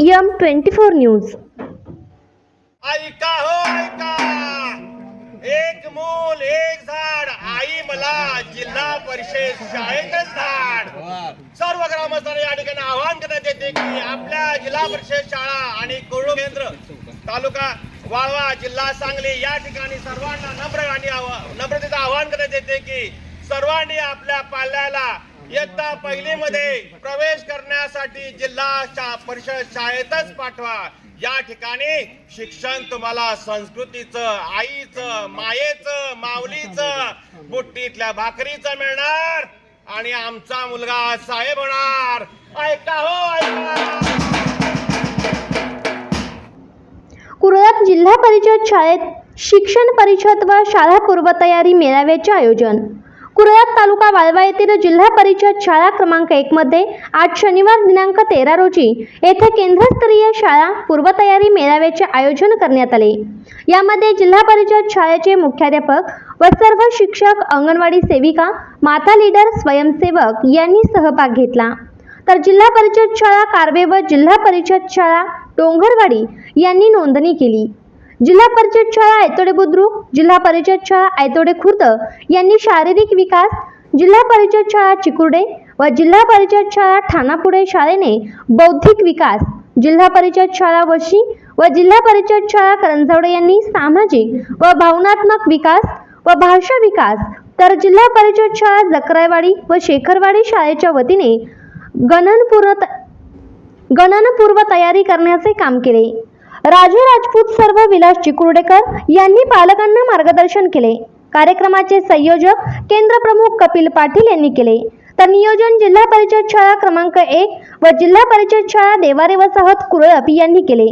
M twenty four news. ऐका हो ऐका. एक मूल एक झाड. आई मला जिल्हा परिषद शाळेतच झाड सर्व ग्रामस्थांना या ठिकाणी आवाहन करण्यात येते की आपल्या जिल्हा परिषद शाळा आणि कोळू केंद्र तालुका वाळवा जिल्हा सांगली या ठिकाणी सर्वांना नम्र आणि आवा- नम्रतेचं आवाहन करण्यात येते की सर्वांनी आपल्या पाल्याला इयत्ता पहिलीमध्ये प्रवेश करण्यासाठी जिल्हा परिषद शाळेतच पाठवा. या ठिकाणी शिक्षण तुम्हाला संस्कृतीचं आईचं मायेचं माऊलीचं बुट्टीतल्या भाकरीचं मिळणार आणि आमचा मुलगा साहेब होणार. ऐका हो ऐका. कुरळात जिल्हा परिषद शाळेत शिक्षण परिषद व शाळा पूर्वतयारी मेळाव्याचे आयोजन. कुरळप तालुका वाळवा येथील जिल्हा परिषद शाळा क्रमांक एक मध्ये आज शनिवार दिनांक तेरा रोजी येथे केंद्रस्तरीय शाळा पूर्वतयारी मेळाव्याचे आयोजन करण्यात आले. यामध्ये जिल्हा परिषद शाळेचे मुख्याध्यापक व सर्व शिक्षक अंगणवाडी सेविका माता लीडर स्वयंसेवक यांनी सहभाग घेतला. तर जिल्हा परिषद शाळा कार्वे व जिल्हा परिषद शाळा डोंगरवाडी यांनी नोंदणी केली. जिल्हा परिषद शाळा आयतोडे बुद्रुक जिल्हा परिषद शाळा आयतोडे खुर्द यांनी शारीरिक विकास जिल्हा परिषद शाळा चिकुर्डे व जिल्हा परिषद शाळा ठाणापुढे शाळेने बौद्धिक विकास जिल्हा परिषद शाळा वशी व जिल्हा परिषद शाळा करंजावडे यांनी सामाजिक व भावनात्मक विकास व भाषा विकास तर जिल्हा परिषद शाळा जकरायवाडी व शेखरवाडी शाळेच्या वतीने गणनपूर्व गणनपूर्व तयारी करण्याचे काम केले. राजू राजपूत सर्व विलास चिकुर्डेकर यांनी पालकांना मार्गदर्शन केले. कार्यक्रमाचे संयोजक केंद्र प्रमुख कपिल पाटील यांनी केले. तर नियोजन जिल्हा परिषद शाळा क्रमांक एक व जिल्हा परिषद शाळा देवारे वसाहत कुरळप यांनी केले.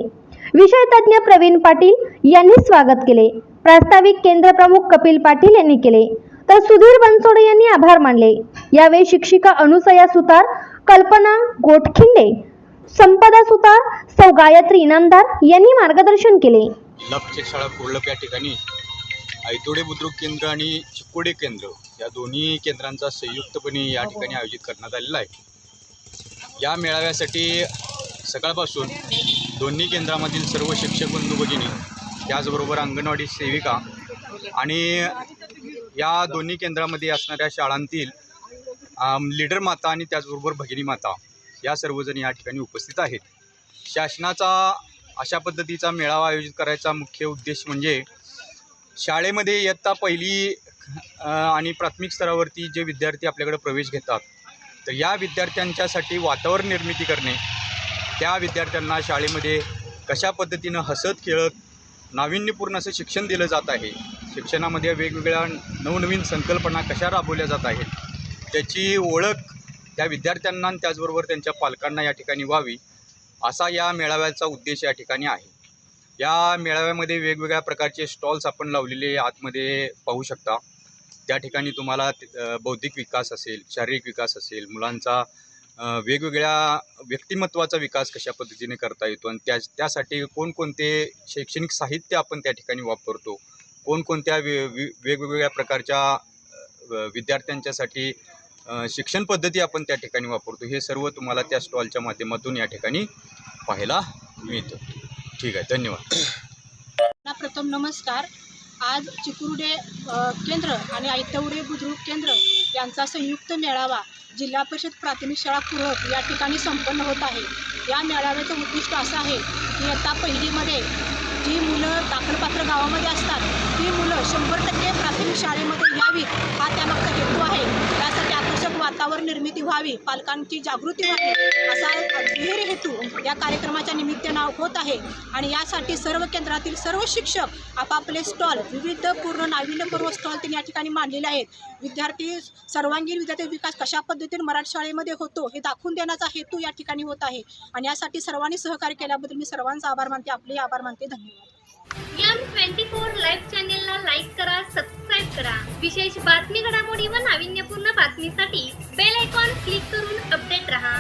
विषय तज्ज्ञ प्रवीण पाटील यांनी स्वागत केले. प्रास्ताविक केंद्र प्रमुख कपिल पाटील यांनी केले. तर सुधीर बनसोडे यांनी आभार मानले. यावेळी शिक्षिका अनुसया सुतार कल्पना गोटखिंडे संपदा सुतार सौ गायत्री इनामदार यांनी मार्गदर्शन केले. लक्ष शाळा कोल्हापूर या ठिकाणी. आयतोडे बुद्रुक केंद्र आणि चिकोडे केंद्र या दोन्ही केंद्रांचा संयुक्तपणे या ठिकाणी आयोजित करण्यात आलेला आहे. या मेळाव्यासाठी सकाळपासून दोन्ही केंद्रामधील सर्व शिक्षक बंधू भगिनी त्याचबरोबर अंगणवाडी सेविका आणि या दोन्ही केंद्रामध्ये असणाऱ्या शाळांतील लीडर माता आणि त्याचबरोबर भगिनी माता या सर्वजण या ठिकाणी उपस्थित आहेत. शासनाचा अशा पद्धतीचा मेळावा आयोजित करायचा मुख्य उद्देश म्हणजे शाळेमध्ये इयत्ता पहिली आणि प्राथमिक स्तरावरती जे विद्यार्थी आपल्याकडे प्रवेश घेतात तर या विद्यार्थ्यांच्यासाठी वातावरण निर्मिती करणे त्या विद्यार्थ्यांना शाळेमध्ये कशा पद्धतीनं हसत खेळत नाविन्यपूर्ण असं शिक्षण दिलं जात आहे शिक्षणामध्ये वेगवेगळ्या नवनवीन संकल्पना कशा राबवल्या जात आहेत त्याची ओळख त्या विद्यार्थ्यांना आणि त्याचबरोबर त्यांच्या पालकांना या ठिकाणी व्हावी असा या मेळाव्याचा उद्देश या ठिकाणी आहे. या मेळाव्यामध्ये वेगवेगळ्या प्रकारचे स्टॉल्स आपण लावलेले आतमध्ये पाहू शकता. त्या ठिकाणी तुम्हाला बौद्धिक विकास असेल शारीरिक विकास असेल मुलांचा वेगवेगळ्या व्यक्तिमत्वाचा विकास कशा पद्धतीने करता येतो आणि त्या त्यासाठी कोणकोणते शैक्षणिक साहित्य आपण त्या ठिकाणी वापरतो कोणकोणत्या वे वेगवेगळ्या प्रकारच्या विद्यार्थ्यांच्यासाठी शिक्षण पद्धती आपण त्या ठिकाणी वापरतो. हे सर्व तुम्हाला त्या स्टॉलच्या माध्यमातून या ठिकाणी पाहायला मिळतं. ठीक आहे धन्यवाद. प्रथम नमस्कार. आज चिकुर्डे केंद्र आणि आयतवडे बुद्रुक केंद्र यांचा संयुक्त मेळावा जिल्हा परिषद प्राथमिक शाळा कुरक या ठिकाणी संपन्न होत आहे. या मेळाव्याचं उद्दिष्ट असं आहे की आता पहिलीमध्ये जी मुलं दाखलपात्र गावामध्ये असतात ती मुलं शंभर टक्के प्राथमिक शाळेमध्ये यावीत हा त्यामागचा हेतू वातावरण निर्मिती व्हावी पालकांची जागृती व्हावी असा दुहेरी हेतू या कार्यक्रमाच्या निमित्तानं होत आहे. आणि यासाठी सर्व केंद्रातील सर्व शिक्षक आपापले स्टॉल विविध पूर्ण नाविन्यपूर्व स्टॉल त्यांनी या ठिकाणी मांडलेले आहेत. विद्यार्थी सर्वांगीण विद्यार्थी विकास कशा पद्धतीने मराठी शाळेमध्ये होतो हे दाखवून देण्याचा हेतू या ठिकाणी होत आहे. आणि यासाठी सर्वांनी सहकार्य केल्याबद्दल मी सर्वांचा आभार मानते. आपले आभार मानते. धन्यवाद. विशेष बातमी घडामोडी व नाविन्यपूर्ण बातमीसाठी बेल आयकॉन क्लिक करून अपडेट रहा.